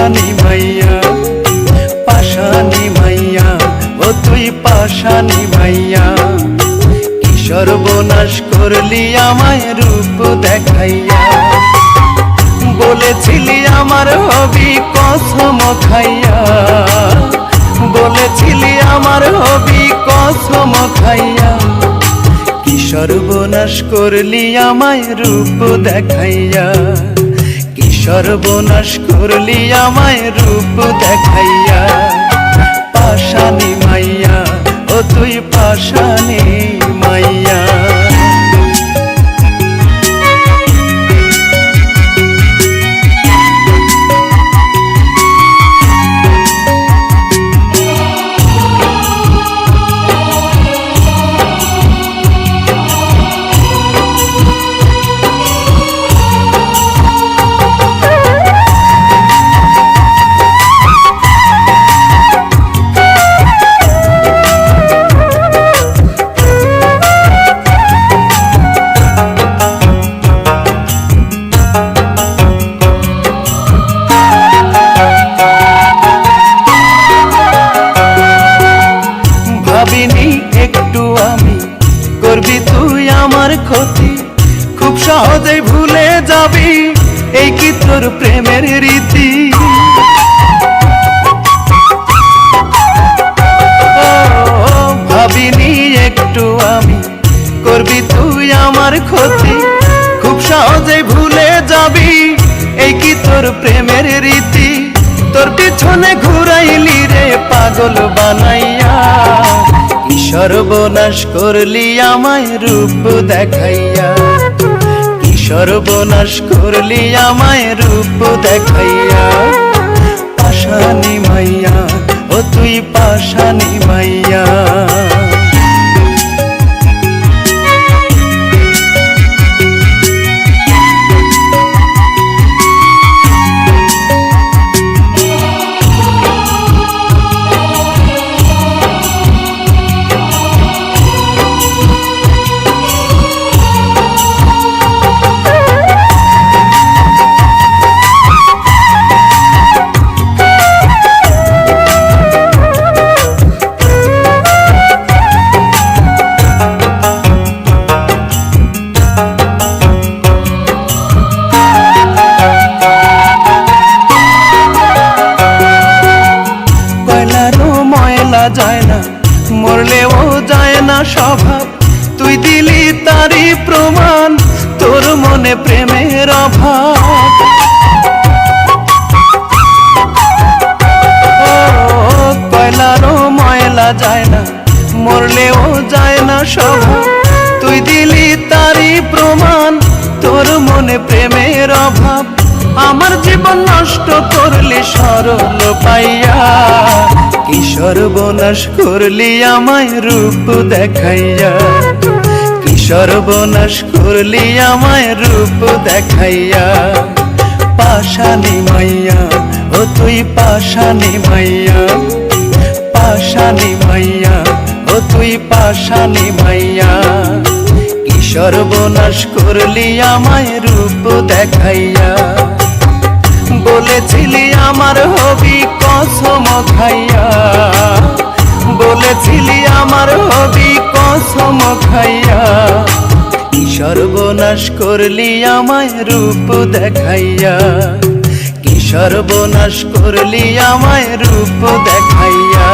পাশানি মাইয়া পাশানি মাইয়া, ও তুই পাশানি মাইয়া। কি সর্বনাশ করলি আমায় রূপ দেখাইয়া। বলেছিলি আমার হবি কসম খাইয়া। বলেছিলি আমার হবি কসম খাইয়া। কি সর্বনাশ করলি আমায় রূপ দেখাইয়া। সর্বনাশ করলি আমায় রূপ দেখাইয়া। পাশানি মাইয়া ও তুই পাশানি মাইয়া। ভুলে যাবি এই কি তোর প্রেমের রীতি? ভাবিনি একটু আমি করবি তুই আমার ক্ষতি? খুব সহজেই ভুলে যাবি এই কি তোর প্রেমের রীতি? তোর পিছনে ঘুরাইলি রে পাগল বানাইয়া। সর্বনাশ করলি আমায় রূপ দেখাইয়া। সর্বনাশ করলি আমায় রূপ দেখাইয়া। পাশানি মাইয়া ও তুই পাশানি মাইয়া। যায় না, মরলেও যায় না স্বভাব। তুই দিলি তারই প্রমাণ, তোর মনে প্রেমের অভাব। কয়লারও ময়লা যায় না, মরলেও যায় না স্বভাব। তুই দিলি তারই প্রমাণ, তোর মনে প্রেমের অভাব। আমার জীবন নষ্ট করলি সরল পাইয়া। কি সর্বনাশ করলি আমায় রূপ দেখাইয়া। কি সর্বনাশ করলি আমায় রূপ দেখাইয়া। পাশানি মাইয়া, ও তুই পাশানি মাইয়া। পাশানি মাইয়া, ও তুই পাশানি মাইয়া। কি সর্বনাশ করলি আমায় রূপ দেখাইয়া। বলেছিলি আমার হবি কসম খাইয়া। বলেছিলি আমার হবি কসম খাইয়া। সর্বনাশ করলি আমায় রূপ দেখাইয়া। কি সর্বনাশ করলি আমায় রূপ দেখাইয়া।